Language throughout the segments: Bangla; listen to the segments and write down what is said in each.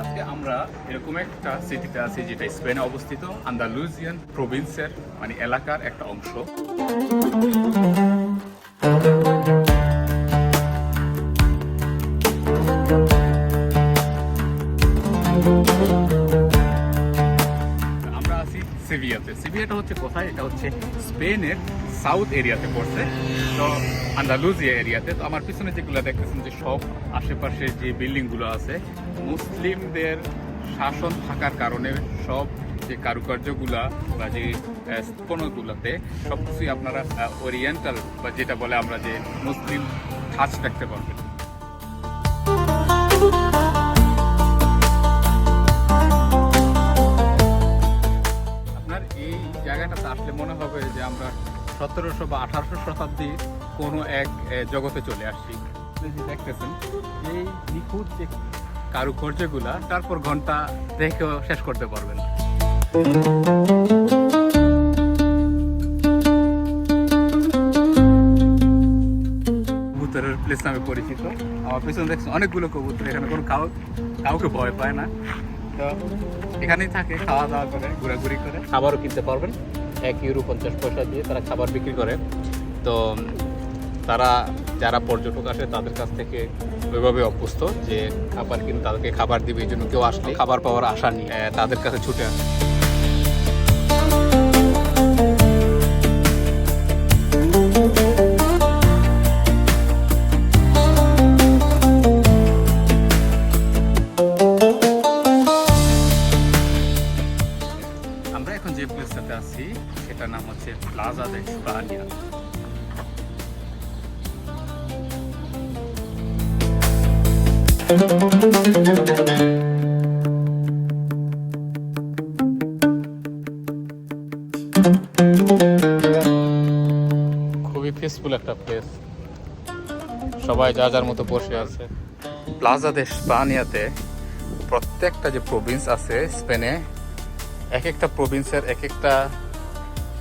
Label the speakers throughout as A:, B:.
A: আজকে আমরা এরকম একটা সিটিতে আছি যেটা স্পেনে অবস্থিত আন্দালুজিয়ান প্রভিন্সের মানে এলাকার একটা অংশ। সিভিয়াটা হচ্ছে কোথায়? এটা হচ্ছে স্পেনের সাউথ এরিয়াতে পড়ছে। তো আন্দালুজিয়া এরিয়াতে। তো আমার পিছনে যেগুলো দেখতেছেন যে সব আশেপাশে যে বিল্ডিংগুলো আছে, মুসলিমদের শাসন থাকার কারণে সব যে কারুকার্যগুলা বা যে স্থাপনাগুলোতে সব কিছুই আপনারা ওরিয়েন্টাল বা যেটা বলে আমরা যে মুসলিম টাচ দেখতে পারবেন। সতেরোশো বা আঠারোশো শতাব্দীর কোনো এক জগতে চলে আসছি। দেখতেছেন, এই নিখুঁত যে কারুকার্যগুলা তারপর ঘণ্টা দেখেও শেষ করতে পারবেন। কবুতরের প্লেস নামে পরিচিত। আমার পিছনে দেখছেন, অনেকগুলো কবুতর, এখানে কোনো কাউ, কাউকে ভয় পায় না। তো এখানেই থাকে খাওয়া দাওয়া করে, ঘোরাঘুরি করে, খাবারও কিনতে পারবেন। এক ইউরো পঞ্চাশ পয়সা দিয়ে তারা খাবার বিক্রি করে। তো তারা যারা পর্যটক আসে তাদের কাছ থেকে ওইভাবে অভ্যস্ত যে খাবার কিন্তু তাদেরকে খাবার দিবে এই জন্য কেউ আসলে খাবার পাওয়ার আশা নিয়ে। তাদের কাছে ছুটে আসে। যে প্লেসটাতে আছি। সেটার নাম হচ্ছে প্লাজা খুবই পিসফুল একটা প্লেস সবাই যা যার মতো বসে আছে। প্লাজা দে স্পানিয়াতে প্রত্যেকটা যে প্রভিন্স আছে স্পেনে এক একটা প্রভিন্সের এক একটা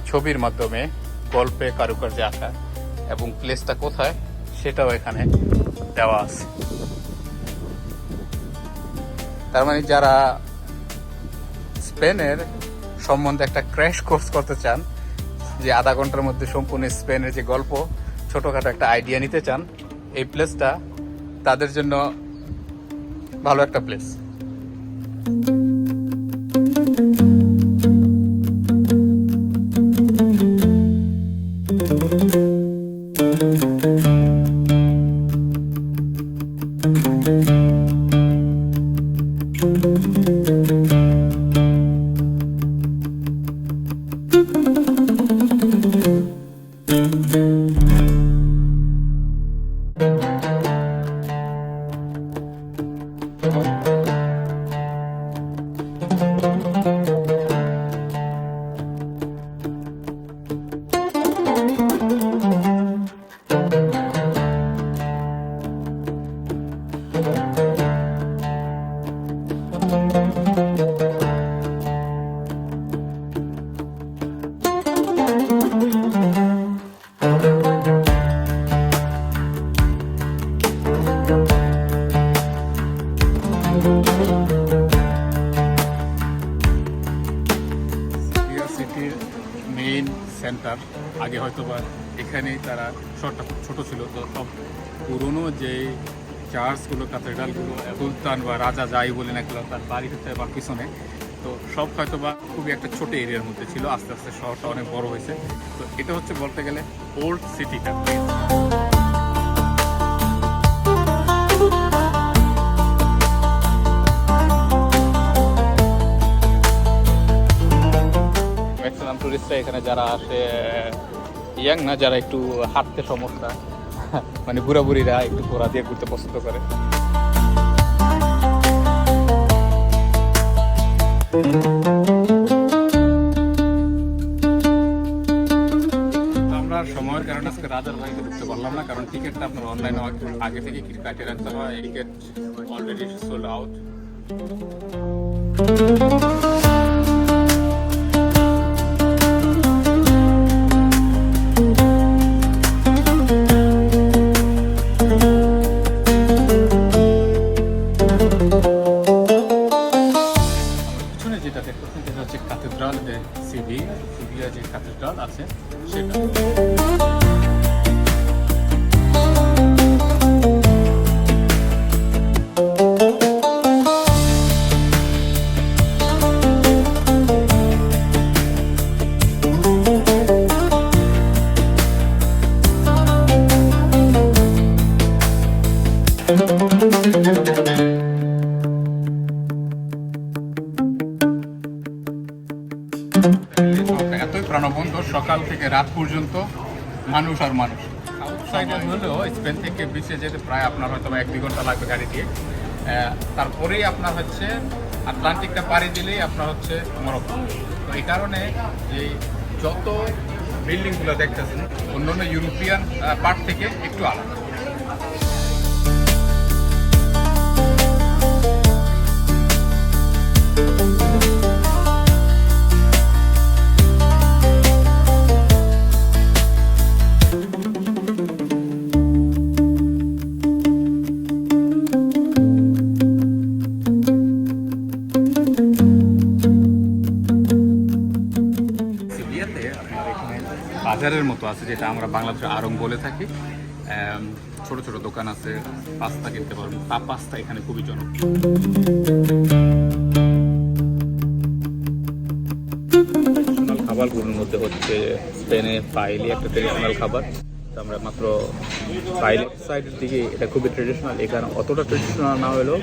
A: ছবির মাধ্যমে গল্পে কারুকার্যে আঁকা এবং প্লেসটা কোথায় সেটাও এখানে দেওয়া আছে। তার মানে যারা স্পেনের সম্বন্ধে একটা ক্র্যাশ কোর্স করতে চান, যে আধা ঘণ্টার মধ্যে সম্পূর্ণ স্পেনের যে গল্প, ছোটোখাটো একটা আইডিয়া নিতে চান, এই প্লেসটা তাদের জন্য ভালো একটা প্লেস মেইন সেন্টার আগে হয়তো বা এখানেই তারা শহরটা খুব ছোটো ছিল, তো সব পুরনো যে চার্চগুলো ক্যাথেড্রালগুলো সুলতান বা রাজা যাই বলে না কেন, তার বাড়ি হচ্ছে বা পিছনে। তো সব হয়তো বা খুবই একটা ছোট এরিয়ার মধ্যে ছিল, আস্তে আস্তে শহরটা অনেক বড় হয়েছে। তো এটা হচ্ছে বলতে গেলে ওল্ড সিটিটা টুরিস্টরা এখানে যারা আসে, ইয়াং না, যারা একটু হাঁটতে সমস্যা মানে বুড়া বুড়িরা একটু ঘোরা দিয়ে ঘুরতে পছন্দ করে। আমরা সময়ের কারণে আজকে রাজার বাড়িতে ঢুকতে পারলাম না, কারণ টিকিটটা আপনার অনলাইনে আগে থেকে কাটিয়ে রাখতে হয়। টিকিট অলরেডি সোল্ড আউট এতই প্রাণবন্ত, সকাল থেকে রাত পর্যন্ত মানুষ আর মানুষ। হলেও স্পেন থেকে বিচে যেতে প্রায় আপনার হয়তো এক দুই ঘণ্টা লাগবে গাড়ি দিয়ে। তারপরেই আপনার হচ্ছে আটলান্টিকটা পাড়ি দিলেই আপনার হচ্ছে মরক্কো তো এই কারণে এই যত বিল্ডিংগুলো দেখতেছেন, অন্যান্য ইউরোপিয়ান পার্ট থেকে একটু আলাদা। বাজারের মতো আছে, যেটা আমরা বাংলাদেশে আরং বলে থাকি। ছোট ছোট দোকান আছে, পাস্তা কিনতে পারবেন। তা পাস্তা এখানে খুবই জনপ্রিয়। খাবারগুলোর মধ্যে হচ্ছে স্পেনে পাইলি, একটা ট্রেডিশনাল খাবার। আমরা মাত্র পাইলি সাইডের দিকে, এটা খুবই ট্রেডিশনাল এখানে অতটা ট্রেডিশনাল না হলেও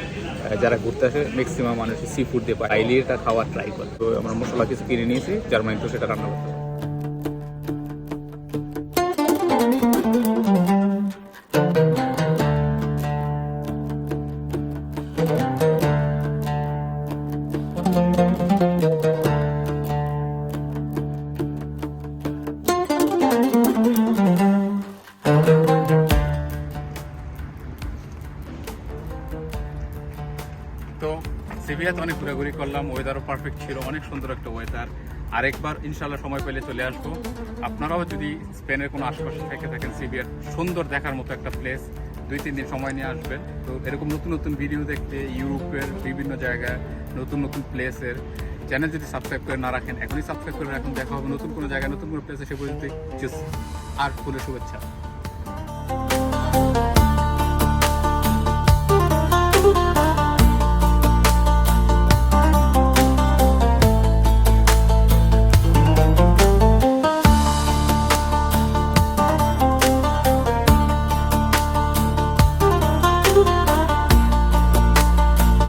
A: যারা ঘুরতে আসে ম্যাক্সিমাম মানুষ সি ফুড দিয়ে পাইলিটা খাওয়ার ট্রাই করে। তো আমরা মশলা কিছু কিনে নিয়েছি জার্মানি তো সেটা রান্না করতে তো সিবিয়াতে অনেক ঘোরাঘুরি করলাম ওয়েদারও পারফেক্ট ছিল, অনেক সুন্দর একটা ওয়েদার আরেকবার ইনশাল্লাহ সময় পেলে চলে আসব। আপনারাও যদি স্পেনের কোনো আশপাশে থেকে থাকেন সিবিয়ার সুন্দর দেখার মতো একটা প্লেস দুই তিন দিন সময় নিয়ে আসবেন। তো এরকম নতুন নতুন ভিডিও দেখতে, ইউরোপের বিভিন্ন জায়গায় নতুন নতুন প্লেসের চ্যানেল যদি সাবস্ক্রাইব করে না রাখেন, এখনই সাবস্ক্রাইব করে রাখুন, দেখা হবে নতুন কোনো জায়গায়, নতুন কোনো প্লেসে সে পর্যন্ত আর ফুলের শুভেচ্ছা।